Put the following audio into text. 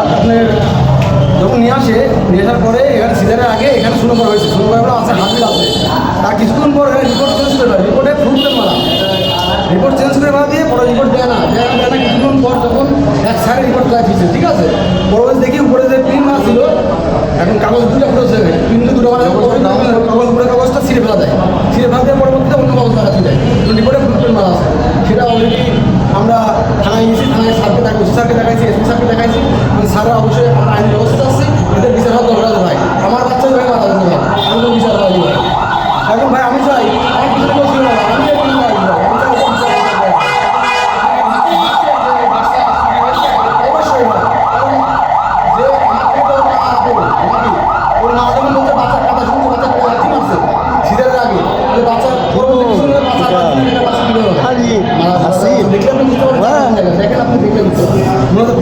আপনার যখন নিয়ে আসে নিয়ে আসার পরে এখানে সিজারের আগে এখানে শুনে করা হয়েছে। শুনে করা হলো আছে হাবিল আছে। তার কিছুক্ষণ পর এখানে রিপোর্ট চেঞ্জ করে দেয়। রিপোর্টে ফ্রুট মারা রিপোর্ট চেঞ্জ করে মারা দিয়ে পরে রিপোর্ট দেয় না। দেয় না দেয় না কিছুক্ষণ পর যখন এক সাইডে রিপোর্ট লাগিয়েছে ঠিক আছে? পরে দেখি উপরে যে প্রিন্ট মারা ছিল এখন কাগজ দুটো পড়েছে প্রিন্ট দুটো মানে কাগজ উপরে কাগজটা ছিঁড়ে ফেলা যায়। ছিঁড়ে ফেলা দিয়ে পরবর্তীতে অন্য কাগজ লাগাতে যায়। রিপোর্টে ফ্রুট মারা আছে। সেটা অলরেডি আমরা থানায় গেছি থানায় স্যারকে দেখাচ্ছি স্যারকে অবশ্যই আমরা আইন ব্যবস্থা আছে এটা বিচার হওয়া দরকার ভাই আমার বাচ্চা ভাই মাথা দিতে ভাই আমি কোনো বিচার হওয়া ভাই এখন ভাই আমি চাই আমার কিছু করছি না আমি Hasil. Hasil. Hasil. Hasil.